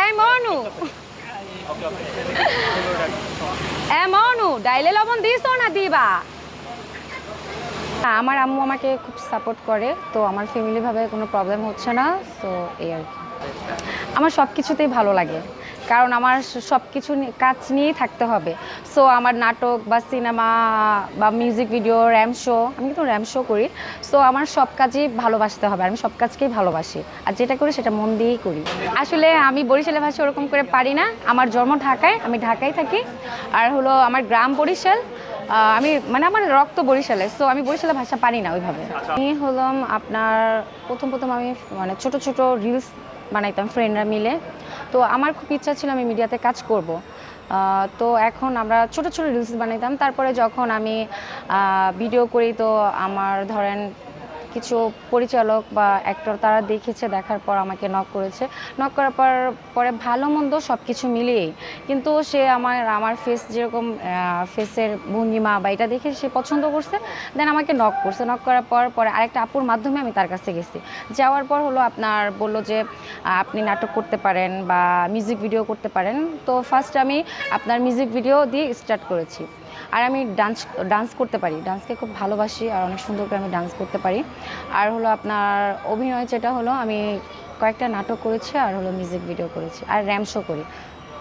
এই মনু। এ মনু, ডাইলে লবণ দিস না দিবা? আমার আম্মু আমাকে খুব সাপোর্ট করে, তো আমার ফ্যামিলিভাবে কোনো প্রবলেম হচ্ছে না তো এই আর কি। আমার সব কিছুতেই ভালো লাগে। কারণ আমার সব কিছু কাজ নিয়েই থাকতে হবে। সো আমার নাটক বা সিনেমা বা মিউজিক ভিডিও র্যাম শো আমি কিন্তু র্যাম শো করি। সো আমার সব কাজই ভালোবাসতে হবে আমি সব কাজকেই ভালোবাসি। আর যেটা করি সেটা মন দিয়েই করি। আসলে আমি বরিশালের ভাষা ওরকম করে পারি না। আমার জন্ম ঢাকায় আমি ঢাকায় থাকি। আর হলো আমার গ্রাম বরিশাল। আমি মানে আমার রক্ত বরিশালে সো আমি বরিশালের ভাষা পারি না ওইভাবে। আমি হলাম আপনার প্রথম প্রথম আমি মানে ছোট ছোট রিলস বানাইতাম ফ্রেন্ডরা মিলে। তো আমার খুব ইচ্ছা ছিল আমি মিডিয়াতে কাজ করব। তো এখন আমরা ছোট ছোট রিলস বানাইতাম। তারপরে যখন আমি ভিডিও করি, তো আমার ধরেন কিছু পরিচালক বা অ্যাক্টর তারা দেখেছে, দেখার পর আমাকে নক করেছে। নক করার পর, পরে ভালো মন্দ সব কিছু মিলিয়েই। কিন্তু সে আমার আমার ফেস যেরকম ফেসের ভঙ্গিমা বা এটা দেখে সে পছন্দ করছে দেন আমাকে নক করছে। নক করার পর, পরে আরেকটা আপুর মাধ্যমে আমি তার কাছে গেছি। যাওয়ার পর হলো আপনার বলল যে, আপনি নাটক করতে পারেন বা মিউজিক ভিডিও করতে পারেন। তো ফার্স্ট আমি আপনার মিউজিক ভিডিও দিয়ে স্টার্ট করেছি। আর আমি ডান্স ডান্স করতে পারি। ডান্সকে খুব ভালোবাসি আর অনেক সুন্দর করে আমি ডান্স করতে পারি। আর হলো আপনার অভিনয় যেটা হলো, আমি কয়েকটা নাটক করেছি আর হলো মিউজিক ভিডিও করেছি, আর র্যাম শো করি।